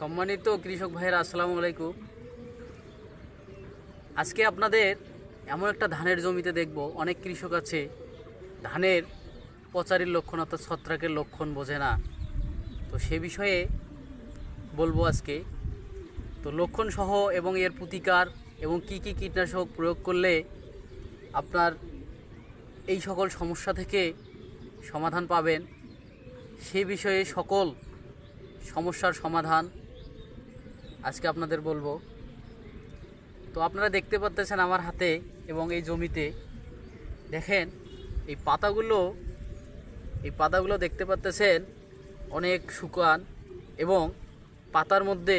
সম্মানিত কৃষক ভাইয়েরা, আসসালামু আলাইকুম। আজকে আপনাদের এমন একটা ধানের জমিতে দেখব। অনেক কৃষক আছে, ধানের পচারির লক্ষণ অর্থাৎ ছত্রাকের লক্ষণ বোঝে না। তো সে বিষয়ে বলব আজকে। তো লক্ষণ সহ এবং এর প্রতিকার এবং কি কি কীটনাশক প্রয়োগ করলে আপনার এই সকল সমস্যা থেকে সমাধান পাবেন, সে বিষয়ে সকল সমস্যার সমাধান আজকে আপনাদের বলব। তো আপনারা দেখতে পাচ্ছেন আমার হাতে এবং এই জমিতে। দেখেন, এই পাতাগুলো এই পাতাগুলো দেখতে পাচ্ছেন অনেক শুকান এবং পাতার মধ্যে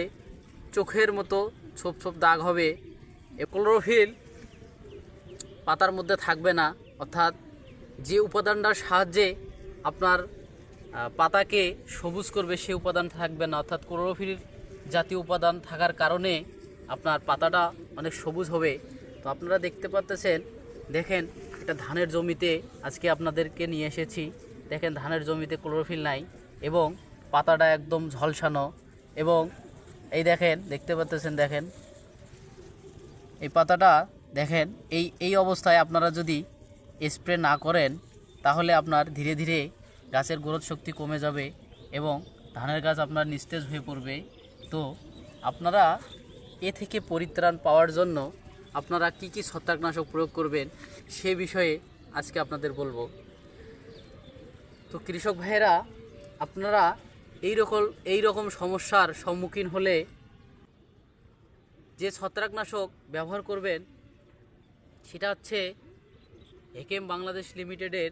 চোখের মতো ছোপ ছোপ দাগ হবে। ক্লোরোফিল পাতার মধ্যে থাকবে না, অর্থাৎ যে উপাদানটার সাহায্যে আপনার পাতাকে সবুজ করবে সেই উপাদান থাকবে না, অর্থাৎ ক্লোরোফিল জাতীয় উপাদান থাকার কারণে আপনার পাতাটা অনেক সবুজ হবে। তো আপনারা দেখতে পাচ্ছেন দেখেন এটা ধানের জমিতে আজকে আপনাদেরকে নিয়ে এসেছি। দেখেন ধানের জমিতে ক্লোরোফিল নাই এবং পাতাটা একদম ঝলসানো এবং এই দেখেন, দেখতে পাচ্ছেন দেখেন। এই পাতাটা দেখেন, এই এই অবস্থায় আপনারা যদি স্প্রে না করেন, তাহলে আপনার ধীরে ধীরে গাছের গ্রোথ শক্তি কমে যাবে এবং ধানের গাছ আপনার নিস্তেজ হয়ে পড়বে। তো আপনারা এ থেকে পরিত্রাণ পাওয়ার জন্য আপনারা কি কি ছত্রাকনাশক প্রয়োগ করবেন সে বিষয়ে আজকে আপনাদের বলব। তো কৃষক ভাইয়েরা, আপনারা এই রকম এই রকম সমস্যার সম্মুখীন হলে যে ছত্রাকনাশক ব্যবহার করবেন সেটা হচ্ছে একেম বাংলাদেশ লিমিটেডের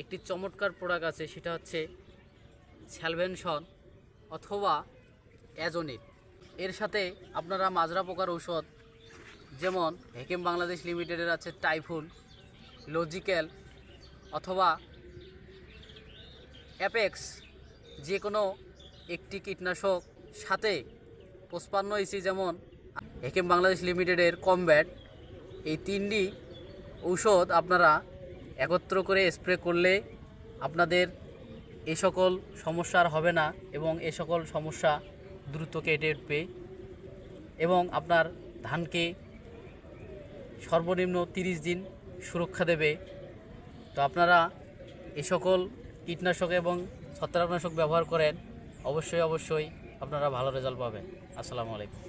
একটি চমৎকার প্রোডাক্ট আছে, সেটা হচ্ছে স্যালভেনশন অথবা অ্যাজোনিট এর সাথে আপনারা মাজরা পোকার ঔষধ, যেমন হেকেম বাংলাদেশ লিমিটেডের আছে টাইফুন, লজিক্যাল অথবা অ্যাপেক্স যে কোনো একটি কীটনাশক সাথে পঁচপান্ন ইসি যেমন হেকিম বাংলাদেশ লিমিটেডের কমব্যাট, এই তিনটি ঔষধ আপনারা একত্র করে স্প্রে করলে আপনাদের এই সকল সমস্যা হবে না এবং এ সকল সমস্যা দ্রুত কেটে উঠবে এবং আপনার ধানকে সর্বনিম্ন তিরিশ দিন সুরক্ষা দেবে। তো আপনারা এই সকল কীটনাশক এবং ছত্রাকনাশক ব্যবহার করেন, অবশ্যই অবশ্যই আপনারা ভালো রেজাল্ট পাবেন। আসসালামু আলাইকুম।